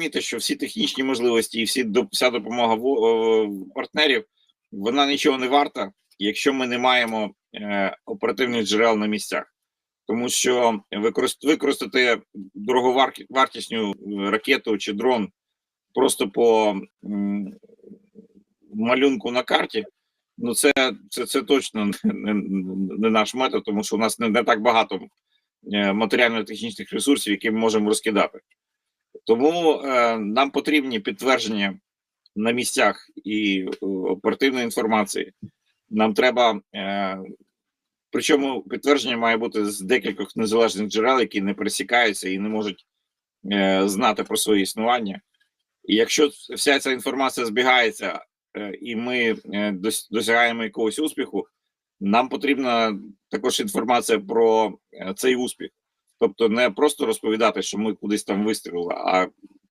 розуміти, що всі технічні можливості і всі вся допомога е, партнерів вона нічого не варта, якщо ми не маємо е, оперативних джерел на місцях. Тому що використ- використати дороговартісну ракету чи дрон просто по малюнку на карті, ну це, це, це точно не, не наш метод, тому що у нас не, не так багато е, матеріально-технічних ресурсів, які ми можемо розкидати. Тому е, нам потрібні підтвердження на місцях і е, оперативної інформації. Нам треба, е, причому підтвердження має бути з декількох незалежних джерел, які не пересікаються і не можуть е, знати про своє існування. І якщо вся ця інформація збігається, е, і ми е, дос- досягаємо якогось успіху, нам потрібна також інформація про е, цей успіх. Тобто не просто розповідати, що ми кудись там вистрілили, а